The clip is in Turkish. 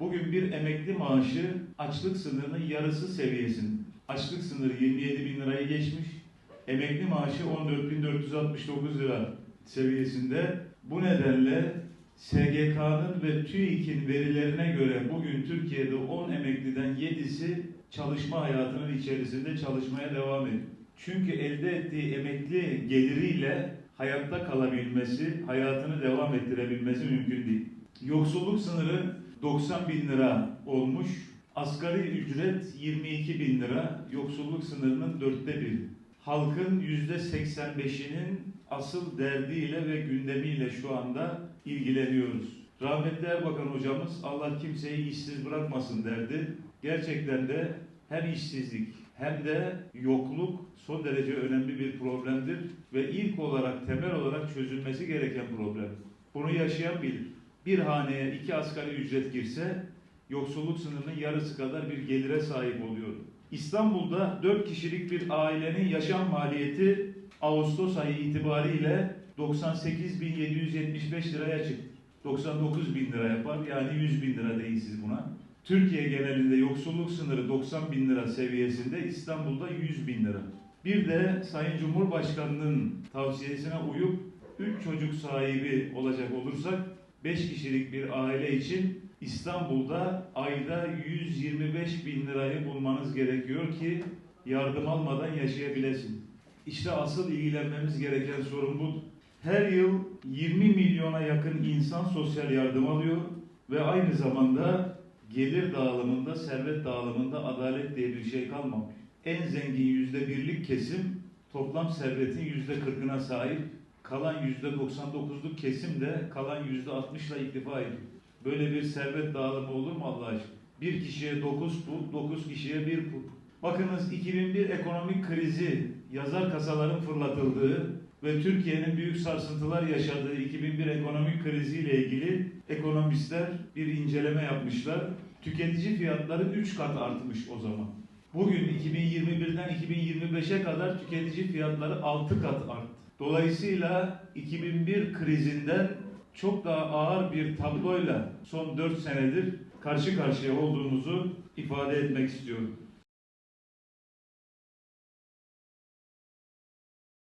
Bugün bir emekli maaşı açlık sınırının yarısı seviyesinde. Açlık sınırı 27 bin lirayı geçmiş. Emekli maaşı 14.469 lira seviyesinde. Bu nedenle SGK'nın ve TÜİK'in verilerine göre bugün Türkiye'de 10 emekliden 7'si çalışma hayatının içerisinde çalışmaya devam ediyor. Çünkü elde ettiği emekli geliriyle hayatta kalabilmesi, hayatını devam ettirebilmesi mümkün değil. Yoksulluk sınırı 90 bin lira olmuş. Asgari ücret 22 bin lira. Yoksulluk sınırının dörtte biri. Halkın yüzde 85'inin asıl derdiyle ve gündemiyle şu anda ilgileniyoruz. Rahmetli Erbakan hocamız Allah kimseyi işsiz bırakmasın derdi. Gerçekten de hem işsizlik hem de yokluk son derece önemli bir problemdir ve ilk olarak temel olarak çözülmesi gereken problem. Bunu yaşayan bilir. Bir haneye iki asgari ücret girse yoksulluk sınırının yarısı kadar bir gelire sahip oluyor. İstanbul'da 4 kişilik bir ailenin yaşam maliyeti Ağustos ayı itibariyle 98.775 liraya çıktı. 99 bin lira yapar yani 100 bin lira deyin siz buna. Türkiye genelinde yoksulluk sınırı 90 bin lira seviyesinde İstanbul'da 100 bin lira. Bir de Sayın Cumhurbaşkanı'nın tavsiyesine uyup 3 çocuk sahibi olacak olursak 5 kişilik bir aile için İstanbul'da ayda 125 bin lirayı bulmanız gerekiyor ki yardım almadan yaşayabilesin. İşte asıl ilgilenmemiz gereken sorun bu. Her yıl 20 milyona yakın insan sosyal yardım alıyor ve aynı zamanda gelir dağılımında, servet dağılımında adalet diye bir şey kalmamış. En zengin yüzde birlik kesim toplam servetin yüzde kırkına sahip. Kalan yüzde 99'luk kesim de kalan yüzde 60'la iktifa ediyor. Böyle bir servet dağılımı olur mu Allah aşkına? Bir kişiye 9 pul, 9 kişiye 1 pul. Bakınız 2001 ekonomik krizi yazar kasaların fırlatıldığı ve Türkiye'nin büyük sarsıntılar yaşadığı 2001 ekonomik kriziyle ilgili ekonomistler bir inceleme yapmışlar. Tüketici fiyatları 3 kat artmış o zaman. Bugün 2021'den 2025'e kadar tüketici fiyatları 6 kat arttı. Dolayısıyla 2001 krizinden çok daha ağır bir tabloyla son 4 senedir karşı karşıya olduğumuzu ifade etmek istiyorum.